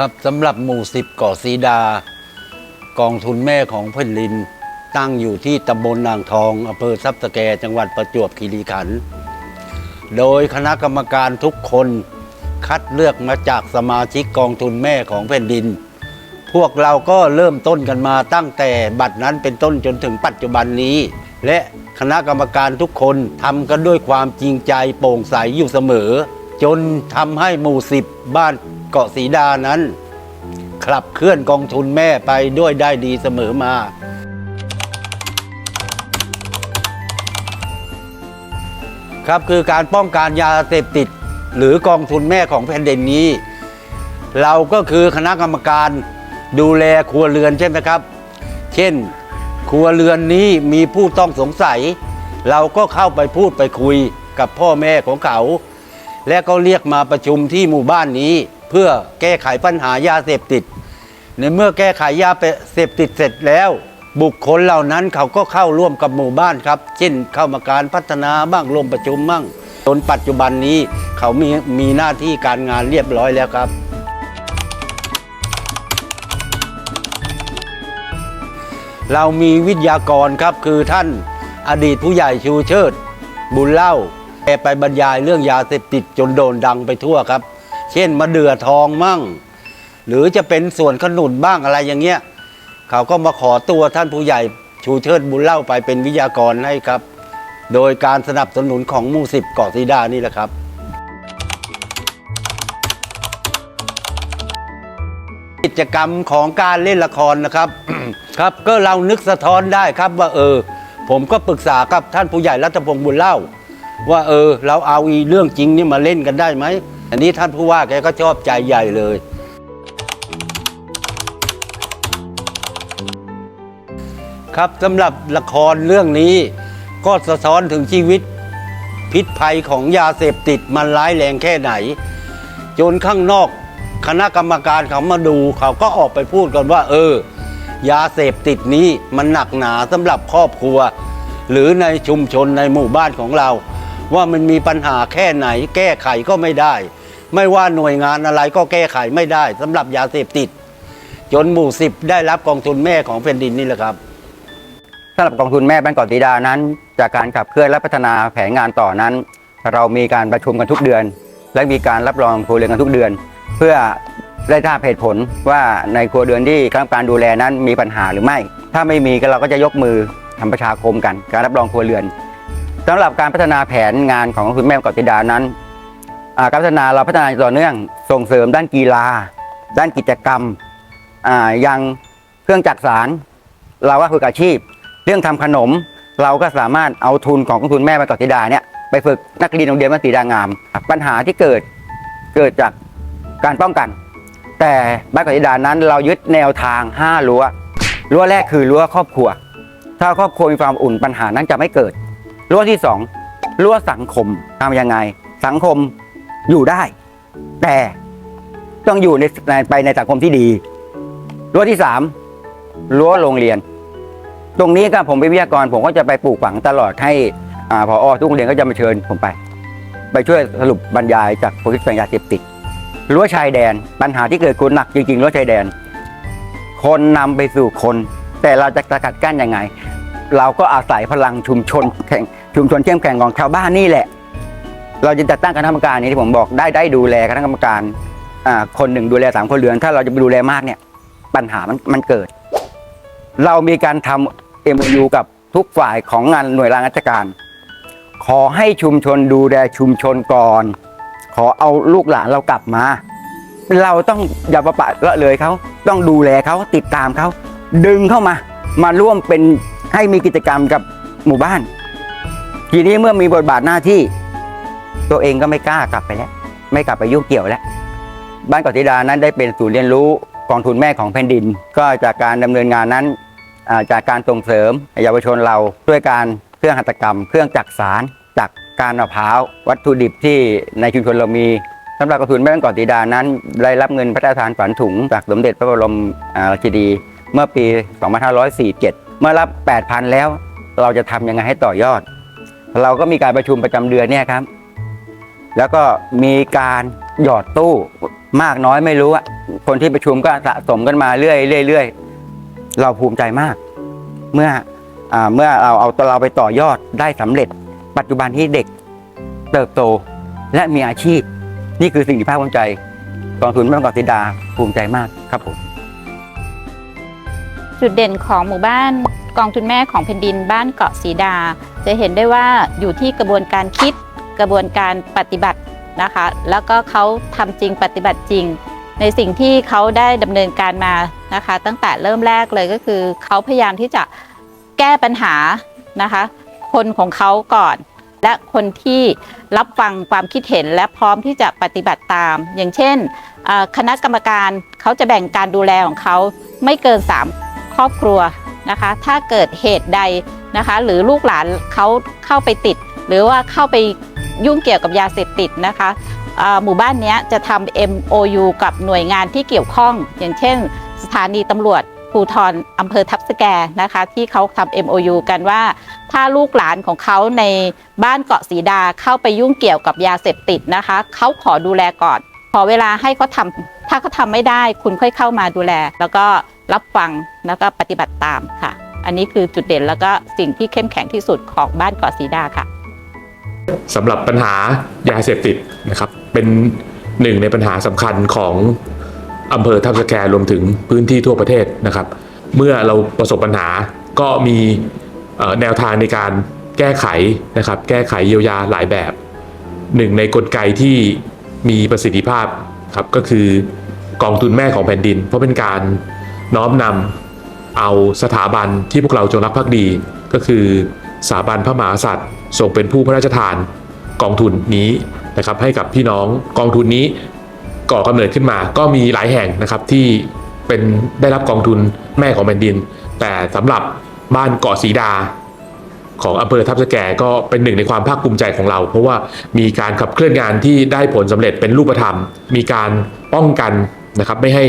ครับสำหรับหมู่สิบเกาะสีดา กองทุนแม่ของแผ่นดิน ตั้งอยู่ที่ตำบลนางทองอำเภอทรัพย์สแกจังหวัดประจวบคีรีขันธ์โดยคณะกรรมการทุกคนคัดเลือกมาจากสมาชิกกองทุนแม่ของแผ่นดิน พวกเราก็เริ่มต้นกันมาตั้งแต่บัดนั้นเป็นต้นจนถึงปัจจุบันนี้ และคณะกรรมการทุกคนทำกันด้วยความจริงใจโปร่งใสอยู่เสมอ จนทำให้หมู่สิบบ้าน เกาะสีดานั้น ขับเคลื่อนกองทุนแม่ไปด้วยได้ดีเสมอมา ครับคือการป้องกันยาเสพติด หรือกองทุนแม่ของแผ่นดินนี้ เราก็คือคณะกรรมการดูแลครัวเรือนใช่ไหมครับ เช่น ครัวเรือนนี้มีผู้ต้องสงสัย เราก็เข้าไปพูดไปคุยกับพ่อแม่ของเขา และก็เรียกมาประชุมที่หมู่บ้านนี้ เพื่อแก้ไขปัญหายาเสพติด ในเมื่อแก้ไขยาเสพติดเสร็จแล้ว บุคคลเหล่านั้นเขาก็เข้าร่วมกับหมู่บ้านครับ เช่นเข้ามาการพัฒนาบ้างร่วมประชุมบ้างจนปัจจุบันนี้เขามีมีหน้าที่การงานเรียบร้อยแล้วครับ เรามีวิทยากรครับคือท่านอดีตผู้ใหญ่ชูเชิด บุญเล่าแกไปบรรยายเรื่องยาเสพติดจนโด่งดังไปทั่วครับ เช่นมะเดื่อทองมั่ง หรือจะเป็นส่วนขนุนบ้างอะไรอย่างเงี้ยเขาก็มาขอตัวท่านผู้ใหญ่ชูเชิดบุญเล่าไปเป็นวิทยากรให้ครับ โดยการสนับสนุนของมู่สิบเกาะสีดานี่แหละครับ กิจกรรมของการเล่นละครนะครับ ครับก็เรานึกสะท้อนได้ครับว่าเออ ผมก็ปรึกษากับท่านผู้ใหญ่รัฐพงศ์บุญเล่า ว่าเออ เราเอาอีเรื่องจริงนี่มาเล่นกันได้ไหม อันนี้ท่านผู้ว่าแกก็ชอบใจใหญ่เลย ครับสำหรับละครเรื่องนี้ ก็สะท้อนถึงชีวิต พิษภัยของยาเสพติดมันร้ายแรงแค่ไหน จนข้างนอกคณะกรรมการเขามาดูเขาก็ออกไปพูดกันว่า เออ ยาเสพติดนี้มันหนักหนาสำหรับครอบครัว หรือในชุมชนในหมู่บ้านของเรา ว่ามันมีปัญหาแค่ไหนแก้ไขก็ไม่ได้ ไม่ว่าหน่วยงานอะไรก็แก้ไขไม่ได้สำหรับยาเสพติด จนหมู่สิบได้รับกองทุนแม่ของแผ่นดินนี่แหละครับสำหรับกองทุนแม่บ้านเกาะสีดานั้น จากการขับเคลื่อนและพัฒนาแผนงานต่อนั้น เรามีการประชุมกันทุกเดือน และมีการรับรองครัวเรือนกันทุกเดือน เพื่อได้ทราบเหตุผลว่าในครัวเรือนที่คณะกรรมการดูแลนั้นมีปัญหาหรือไม่ ถ้าไม่มีก็เราก็จะยกมือทำประชาคมกัน การรับรองครัวเรือนสำหรับการพัฒนาแผนงานของกองทุนแม่บ้านเกาะสีดานั้น การพัฒนาเราพัฒนาต่อเนื่องส่งเสริมด้านกีฬา ด้านกิจกรรมอ่ายังเครื่องจักสาร เราก็ฝึกอาชีพ เรื่องทำขนมเราก็สามารถเอาทุนของกองทุนแม่บ้านเกาะสีดาเนี่ยไปฝึกนักเรียนโรงเรียนบ้านสีดางาม ปัญหาที่เกิดเกิดจากการป้องกัน แต่บ้านกาะสีดานั้น เรายึดแนวทาง 5 รั้วรั้วแรกคือรั้วครอบครัว ถ้าครอบครัวมีความอุ่นปัญหานั้นจะไม่เกิดรั้วที่สองรั้วสังคมทำยังไง สังคม อยู่ได้ แต่ต้องอยู่ในไปในสังคมที่ดีรั้วที่สามรั้วโรงเรียน ตรงนี้ก็ผมเป็นวิทยากร ผมก็จะไปปลูกฝังตลอดให้อาพอทุกโรงเรียนก็จะมาเชิญผมไป ไปช่วยสรุปบรรยายจากโพลิสแฟงยาเสพติดรั้วชายแดน ปัญหาที่เกิดขึ้นหนักจริงๆรั้วชายแดน คนนำไปสู่คน แต่เราจะสกัดกั้นยังไง เราก็อาศัยพลังชุมชนแข่งชุมชนเข้มแข็งของชาวบ้านนี่แหละ เราจะจัดตั้งคณะกรรมการนี้ที่ผมบอกได้ได้ดูแลคณะกรรมการอ่าคนหนึ่งดูแลสามคนเรือน ถ้าเราจะไปดูแลมากเนี่ยปัญหามันมันเกิด เรามีการทำ MOU กับทุกฝ่ายของงานหน่วยงานราชการ ขอให้ชุมชนดูแลชุมชนก่อน ขอเอาลูกหลานเรากลับมา เราต้องอย่าประปะละเลยเขาต้องดูแลเขาติดตามเขาดึงเข้ามา มาร่วมเป็นให้มีกิจกรรมกับหมู่บ้าน ทีนี้เมื่อมีบทบาทหน้าที่ ตัวเองก็ไม่กล้ากลับไปแล้ว ไม่กลับไปยุ่งเกี่ยวแล้ว บ้านกาะธิดานั้นได้เป็นศูนย์เรียนรู้กองทุนแม่ของแผ่นดิน ก็จากการดำเนินงานนั้นจากการส่งเสริมเยาวชนเราด้วยการเครื่องหัตถกรรม เครื่องจักสารจากการมะพร้าววัตถุดิบที่ในชุมชนเรามีสำหรับกองทุนแม่บ้านกาะธิดานั้น ได้รับเงินพระราชทานฝันถุง จากสมเด็จพระบรมอ่าราชินีเมื่อปี 2547 เมื่อรับ 8,000 แล้ว เราจะทำยังไงให้ต่อยอด เราก็มีการประชุมประจำเดือนเนี่ยครับ แล้วก็มีการหยอดตู้มากน้อยไม่รู้อะคนที่ประชุมก็สะสมกันมาเรื่อยๆเรื่อยเราภูมิใจมาก เมื่ออเมื่อเราเอาตัวเราไปต่อยอดได้สำเร็จ ปัจจุบันที่เด็กเติบโตและมีอาชีพ นี่คือสิ่งที่ภาคภูมิใจกองทุนแม่กอติดาภูมิใจมากครับผมจุดเด่นของหมู่บ้านกองทุนแม่ของแผ่นดินบ้านเกาะสีดา จะเห็นได้ว่าอยู่ที่กระบวนการคิด กระบวนการปฏิบัตินะคะ แล้วก็เขาทำจริงปฏิบัติจริง ในสิ่งที่เขาได้ดำเนินการมานะคะ ตั้งแต่เริ่มแรกเลยก็คือเขาพยายามที่จะแก้ปัญหานะคะ คนของเขาก่อน และคนที่รับฟังความคิดเห็นและพร้อมที่จะปฏิบัติตาม อย่างเช่น คณะกรรมการเขาจะแบ่งการดูแลของเขาไม่เกิน 3 ครอบครัวนะคะ ถ้าเกิดเหตุใดนะคะ หรือลูกหลานเขาเข้าไปติด หรือว่าเข้าไป ยุ่งเกี่ยวกับยาเสพติดนะคะหมู่บ้านนี้จะทำ MOU กับหน่วยงานที่เกี่ยวข้อง อย่างเช่น สถานีตำรวจภูทรอำเภอทับสแกนะคะ ที่เขาทำ MOU กันว่า ถ้าลูกหลานของเขาในบ้านเกาะสีดาเข้าไปยุ่งเกี่ยวกับยาเสพติดนะคะ เขาขอดูแลก่อน ขอเวลาให้เขาทำถ้าเขาทำไม่ได้คุณค่อยเข้ามาดูแล แล้วก็รับฟังแล้วก็ปฏิบัติตามค่ะ อันนี้คือจุดเด่นแล้วก็สิ่งที่เข้มแข็งที่สุดของบ้านเกาะสีดาค่ะ สำหรับปัญหายาเสพติดนะครับ เป็นหนึ่งในปัญหาสำคัญของอำเภอทับสแกรวมถึงพื้นที่ทั่วประเทศนะครับ เมื่อเราประสบปัญหาก็มีแนวทางในการแก้ไขนะครับ แก้ไขเยียวยาหลายแบบหนึ่งในกลไกที่มีประสิทธิภาพครับก็คือกองทุนแม่ของแผ่นดิน เพราะเป็นการน้อมนำเอาสถาบันที่พวกเราจงรักภักดี ก็คือสถาบันพระมหากษัตริย์ ทรงเป็นผู้พระราชทานกองทุนนี้นะครับให้กับพี่น้องกองทุนนี้ก่อกำเนิดขึ้นมา ก็มีหลายแห่งนะครับที่เป็นได้รับกองทุนแม่ของแผ่นดิน แต่สำหรับบ้านเกาะสีดา ของอำเภอทับสแกก็เป็นหนึ่งในความภาคภูมิใจของเรา เพราะว่ามีการขับเคลื่อนงานที่ได้ผลสำเร็จเป็นรูปธรรม มีการป้องกันนะครับไม่ให้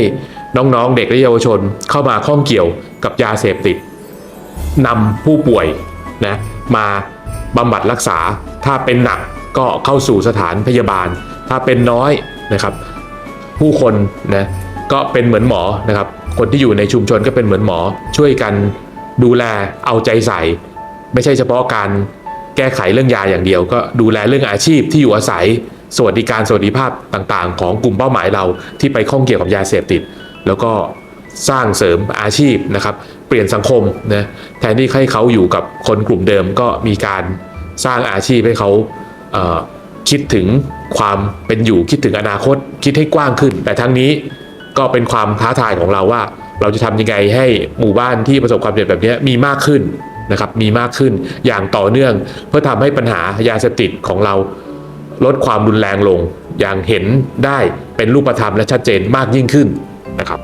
น้องๆเด็กและเยาวชนเข้ามาข้องเกี่ยวกับยาเสพติดนำผู้ป่วยนะมา บำบัดรักษา ถ้าเป็นหนักก็เข้าสู่สถานพยาบาล ถ้าเป็นน้อยนะครับ ผู้คนนะก็เป็นเหมือนหมอนะครับ คนที่อยู่ในชุมชนก็เป็นเหมือนหมอ ช่วยกันดูแลเอาใจใส่ ไม่ใช่เฉพาะการแก้ไขเรื่องยาอย่างเดียว ก็ดูแลเรื่องอาชีพที่อยู่อาศัย สวัสดิการสวัสดิภาพต่างๆ ของกลุ่มเป้าหมายเราที่ไปข้องเกี่ยวกับยาเสพติด แล้วก็ สร้างเสริมอาชีพนะครับ เปลี่ยนสังคมนะแทนที่ให้เขาอยู่กับคนกลุ่มเดิมก็มีการสร้างอาชีพให้เขาเคิดถึงความเป็นอยู่คิดถึงอนาคตคิดให้กว้างขึ้น แต่ทั้งนี้ก็เป็นความท้าทายของเราว่า เราจะทำยังไงให้หมู่บ้านที่ประสบความสำเร็จแบบนี้มีมากขึ้นนะครับมีมากขึ้นอย่างต่อเนื่อง เพื่อทำให้ปัญหายาเสพติดของเราลดความรุนแรงลง อย่างเห็นได้เป็นรูปธรรมและชัดเจนมากยิ่งขึ้นนะครับ